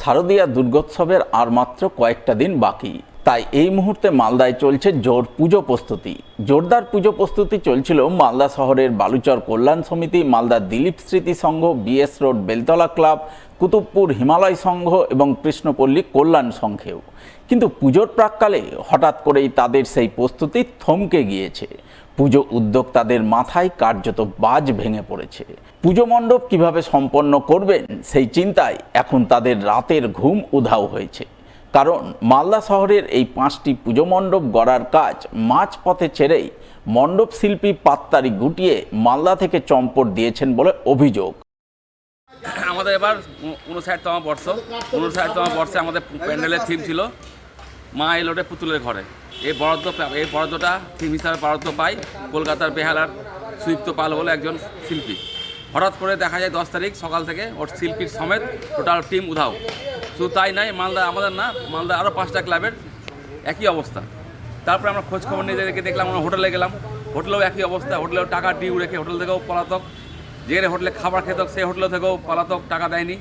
শারদীয়া দুর্গোৎসবের আর মাত্র কয়েকটা দিন বাকি। তাই এই মুহূর্তে মালদায় চলছে জোর পুজো প্রস্তুতি। জোরদার পুজো প্রস্তুতি চলছিল মালদা শহরের বালুচর কল্যাণ সমিতি, মালদা দিলীপ স্মৃতি সংঘ, BS road Beltala club, Kutubpur Himalaya সংঘ এবং কৃষ্ণপল্লী কল্যাণ সংঘেও। কিন্তু পুজোর প্রাককালে হঠাৎ করেই তাদের সেই প্রস্তুতি থমকে গিয়েছে। পুজো উদ্যোক্তাদের মাথায় কার্যত বাজ ভেঙে পড়েছে। পুজো মণ্ডপ কীভাবে সম্পন্ন করবেন সেই চিন্তায় এখন তাদের রাতের ঘুম উধাও হয়েছে। কারণ মালদা শহরের এই পাঁচটি পুজো মণ্ডপ গড়ার কাজ মাঝপথে ছেড়েই মণ্ডপ শিল্পী পাত্তারি গুটিয়ে মালদা থেকে চম্পট দিয়েছেন বলে অভিযোগ। আমাদের এবার উনষাটতম বর্ষ। উনষাটতম বর্ষে আমাদের প্যান্ডেলের থিম ছিল মা এলোটে পুতুলের ঘরে। এই বরাদ্দ এই বরাদ্দটা থিম হিসাবে বরাদ্দ পাই কলকাতার বেহালার সুদীপ্ত পাল বলে একজন শিল্পী। হঠাৎ করে দেখা যায় দশ তারিখ সকাল থেকে ওর শিল্পীর সমেত টোটাল টিম উধাও। শুধু তাই নয়, মালদা আমাদের না, মালদা আরও পাঁচটা ক্লাবের একই অবস্থা। তারপরে আমরা খোঁজখবর দেখে দেখলাম, আমরা হোটেলে গেলাম। হোটেলেও একই অবস্থা, হোটেলেও টাকা ডিউ রেখে হোটেল থেকেও পলাতক। যেখানে হোটেলে খাবার খেত সেই হোটেল থেকেও পলাতক, টাকা দেয়নি।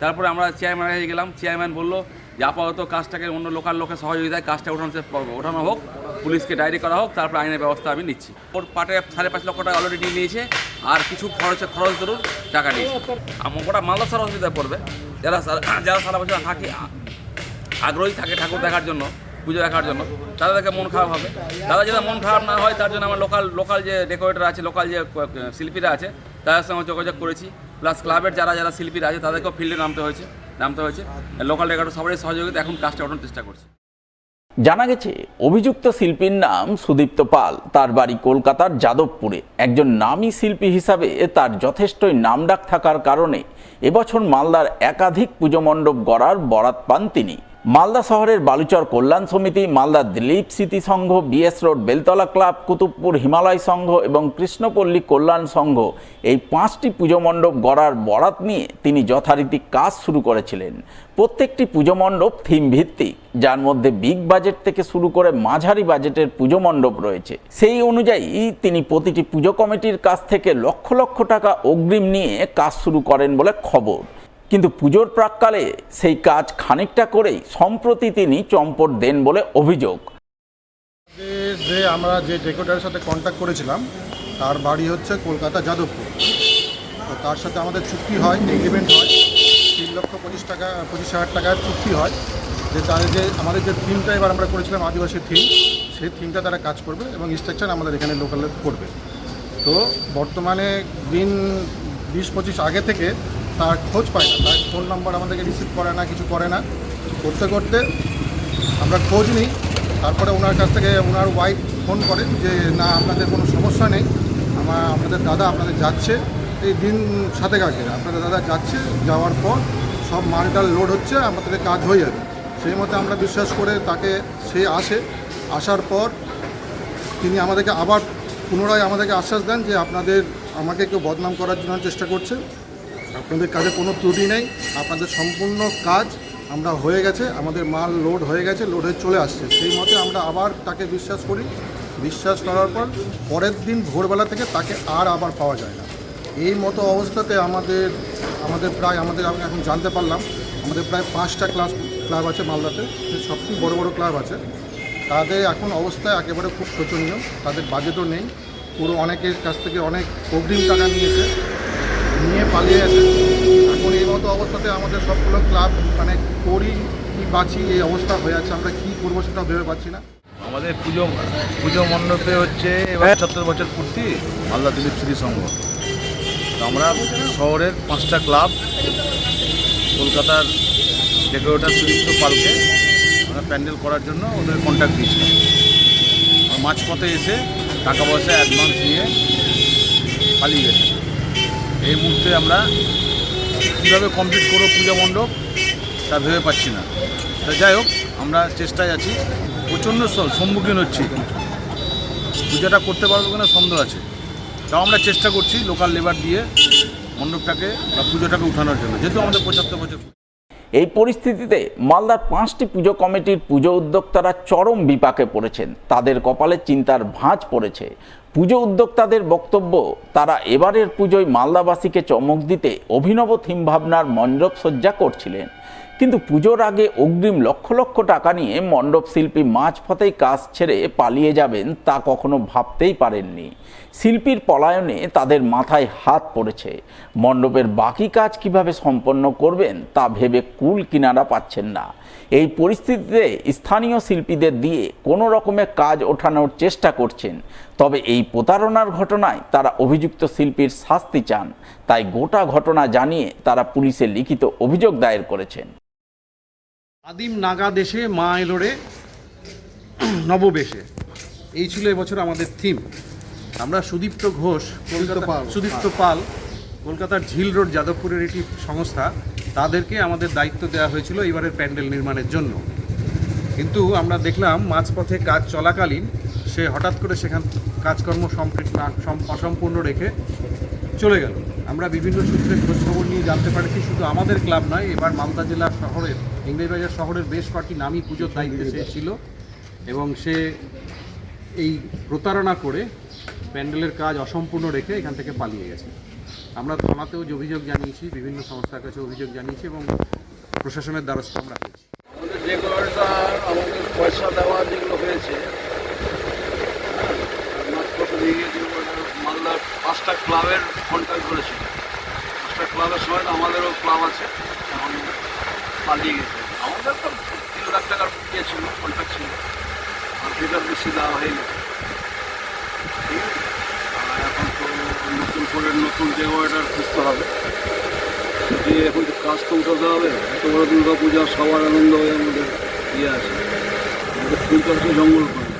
তারপরে আমরা চেয়ারম্যান হয়ে গেলাম চেয়ারম্যান বলল যে আপাতত কাজটাকে অন্য লোকাল লোকের সহযোগিতায় কাজটা ওঠানো ওঠানো হোক, পুলিশকে ডায়েরি করা হোক, তারপর আইনের ব্যবস্থা আমি নিচ্ছি। ওর পাটে সাড়ে পাঁচ লক্ষ টাকা অলরেডি নিয়ে নিয়েছে, আর কিছু খরচে খরচ ধরুন, টাকা নিয়েছে। আমার ওটা মালদা সারা অসুবিধায় পড়বে। যারা যারা সারা বছর থাকি আগ্রহী থাকে ঠাকুর দেখার জন্য, পুজো দেখার জন্য তাদের দেখে মন খারাপ হবে। তাদের যাতে মন খারাপ না হয়, তার জন্য আমার লোকাল লোকাল যে ডেকোরেটর আছে লোকাল যে শিল্পীরা আছে, তাদের সঙ্গে যোগাযোগ করেছি। প্লাস ক্লাবের যারা যারা শিল্পীরা আছে, তাদেরকেও ফিল্ডে নামতে হয়েছে। নামতে হয়েছে। লোকাল এগারো সবারই সহযোগিতা এখন কাজটা ওঠানোর চেষ্টা করছে। জানা গেছে, অভিযুক্ত শিল্পীর নাম সুদীপ্ত পাল। তার বাড়ি কলকাতার যাদবপুরে। একজন নামী শিল্পী হিসাবে তার যথেষ্টই নামডাক থাকার কারণে এবছর মালদার একাধিক পুজো মণ্ডপ গড়ার বরাত পান তিনি। মালদা শহরের বালুচর কল্যাণ সমিতি, মালদা দিলীপ স্মৃতি সংঘ, BS road, Beltala club, Kutubpur Himalaya সংঘ এবং কৃষ্ণপল্লী কল্যাণ সংঘ এই পাঁচটি পুজো মণ্ডপ গড়ার বরাত নিয়ে তিনি যথারীতি কাজ শুরু করেছিলেন। প্রত্যেকটি পুজো মণ্ডপ থিম ভিত্তিক, যার মধ্যে বিগ বাজেট থেকে শুরু করে মাঝারি বাজেটের পুজো মণ্ডপ রয়েছে। সেই অনুযায়ী তিনি প্রতিটি পুজো কমিটির কাছ থেকে লক্ষ লক্ষ টাকা অগ্রিম নিয়ে কাজ শুরু করেন বলে খবর। কিন্তু পুজোর প্রাককালে সেই কাজ খানিকটা করেই সম্প্রতি তিনি চম্পট দেন বলে অভিযোগ। যে- আমরা যে ডেকোরেটারের সাথে কন্ট্যাক্ট করেছিলাম, তার বাড়ি হচ্ছে কলকাতা যাদবপুর। তো তার সাথে আমাদের চুক্তি হয় এগ্রিমেন্ট হয়। তিন লক্ষ পঁচিশ টাকা, পঁচিশ হাজার টাকার চুক্তি হয়। যে তাদের যে, আমাদের যে থিমটা এবার আমরা করেছিলাম আদিবাসী থিম সেই থিমটা তারা কাজ করবে এবং ইনস্ট্রাকশন আমাদের এখানে লোকালে করবে। তো বর্তমানে দিন বিশ পঁচিশ আগে থেকে তার খোঁজ পায় না। তার ফোন নাম্বার আমাদেরকে রিসিভ করে না, কিছু করে না। করতে করতে আমরা খোঁজ নিই। তারপরে ওনার কাছ থেকে ওনার ওয়াইফ ফোন করে যে, না, আপনাদের কোনো সমস্যা নেই। আমার আপনাদের দাদা আপনাদের যাচ্ছে। এই দিন সাথে আগে আপনাদের দাদা যাচ্ছে, যাওয়ার পর সব মালটাল লোড হচ্ছে, আমাদের কাজ হয়ে যাবে। সেই মতো আমরা বিশ্বাস করে তাকে, সে আসে। আসার পর তিনি আমাদেরকে আবার পুনরায় আমাদেরকে আশ্বাস দেন যে, আপনাদের, আমাকে কেউ বদনাম করার জন্য চেষ্টা করছে। আপনাদের কাজে কোনো ত্রুটি নেই, আপনাদের সম্পূর্ণ কাজ আমরা হয়ে গেছে, আমাদের মাল লোড হয়ে গেছে, লোড হয়ে চলে আসছে। সেই মতে আমরা আবার তাকে বিশ্বাস করি, বিশ্বাস করার পর পরের দিন ভোরবেলা থেকে তাকে আর আবার পাওয়া যায় না। এই মতো অবস্থাতে আমাদের আমাদের প্রায়, আমাদের আমি এখন জানতে পারলাম, আমাদের প্রায় পাঁচটা ক্লাস, ক্লাব আছে মালদাতে সবচেয়ে বড় বড় ক্লাব আছে। তাদের এখন অবস্থা একেবারে খুব শোচনীয়, তাদের বাজেটও নেই, পুরো অনেকের কাছ থেকে অনেক অগ্রিম টাকা নিয়েছে। নিয়ে পালিয়ে গেছে এখন এই মতো অবস্থাতে আমাদের সবগুলো ক্লাব মানে করি কি বাঁচি এই অবস্থা হয়ে আছে। আমরা কি করব সেটা ভেবে পাচ্ছি না। আমাদের পুজো পুজো মণ্ডপে হচ্ছে এবার সত্তর বছর পূর্তি মালদা দিলীপ স্মৃতি সংঘ। আমরা শহরের পাঁচটা ক্লাব কলকাতার ডেকোরেটার সুদীপ্ত পালকে আমরা প্যান্ডেল করার জন্য ওদের কন্ট্যাক্ট দিয়েছিলাম। আর মাঝপথে এসে টাকা পয়সা অ্যাডভান্স নিয়ে পালিয়ে গেছে। এই মুহূর্তে আমরা কীভাবে কমপ্লিট করব পূজা মণ্ডপ, তা ভেবে পাচ্ছি না। তা যাই হোক, আমরা চেষ্টায় আছি। প্রচণ্ড সম্মুখীন হচ্ছি। পূজাটা করতে পারব কিনা সন্দেহ আছে। তাও আমরা চেষ্টা করছি লোকাল লেবার দিয়ে মণ্ডপটাকে বা পুজোটাকে উঠানোর জন্য। যেহেতু আমাদের পঁচাত্তর বছর এই পরিস্থিতিতে মালদার পাঁচটি পুজো কমিটির পুজো উদ্যোক্তারা চরম বিপাকে পড়েছেন। তাদের কপালে চিন্তার ভাঁজ পড়েছে। পুজো উদ্যোক্তাদের বক্তব্য, তারা এবারের পুজোয় মালদাবাসীকে চমক দিতে অভিনব থিম ভাবনার মণ্ডপ সজ্জা করছিলেন। কিন্তু পুজোর আগে অগ্রিম লক্ষ লক্ষ টাকা নিয়ে মণ্ডপ শিল্পী মাঝপথেই কাজ ছেড়ে পালিয়ে যাবেন তা কখনো ভাবতেই পারেননি। শিল্পীর পলায়নে তাদের মাথায় হাত পড়েছে। মণ্ডপের বাকি কাজ কীভাবে সম্পন্ন করবেন তা ভেবে কুল কিনারা পাচ্ছেন না। এই পরিস্থিতিতে স্থানীয় শিল্পীদের দিয়ে কোনো রকমের কাজ ওঠানোর চেষ্টা করছেন। তবে এই প্রতারণার ঘটনায় তারা অভিযুক্ত শিল্পীর শাস্তি চান। তাই গোটা ঘটনা জানিয়ে তারা পুলিশে লিখিত অভিযোগ দায়ের করেছেন আদিম নাগা দেশে মা এলোরে নববেশে। এই ছিল এবছর আমাদের থিম আমরা সুদীপ্ত ঘোষ কলকাতা পাল। সুদীপ্ত পাল কলকাতার ঝিল রোড যাদবপুরের একটি সংস্থা তাদেরকে আমাদের দায়িত্ব দেওয়া হয়েছিল এবারের প্যান্ডেল নির্মাণের জন্য। কিন্তু আমরা দেখলাম মাঝপথে কাজ চলাকালীন সে হঠাৎ করে সেখান কাজকর্ম সম্পৃক্ত অসম্পূর্ণ রেখে চলে গেল। আমরা বিভিন্ন সূত্রে খোঁজখবর নিয়ে জানতে পারছি, শুধু আমাদের ক্লাব নয়, এবার মালদা জেলা শহরের, ইংরেজবাজার শহরের বেশ কয়েকটি নামী পুজোর দায়িত্বে সে ছিল এবং সে এই প্রতারণা করে প্যান্ডেলের কাজ অসম্পূর্ণ রেখে এখান থেকে পালিয়ে গেছে। আমরা থানাতেও যে অভিযোগ জানিয়েছি, বিভিন্ন সংস্থার কাছে অভিযোগ জানিয়েছি এবং প্রশাসনের দ্বারস্থ আমরা হয়েছি। আমাদের পয়সা দেওয়া যেগুলো হয়েছে পাঁচটা ক্লাবের কন্ট্যাক্ট করেছিল। পাঁচটা ক্লাবের সময় আমাদেরও ক্লাব আছে, এখন পালিয়ে গেছে। আমাদের তো তিন লাখ টাকার ইয়ে ছিল কন্ট্যাক্ট ছিল। আর সেটার বেশি দেওয়া আছে? আর এখন তো নতুন করে নতুন ডেকোরেটার খুঁজতে হবে। যে এখন তো কাজ তো উঠাতে হবে, এত বড় দুর্গা পূজা সবার আনন্দ হয়ে আমাদের ইয়ে আছে। আমাদের ফুল জঙ্গল পাড়া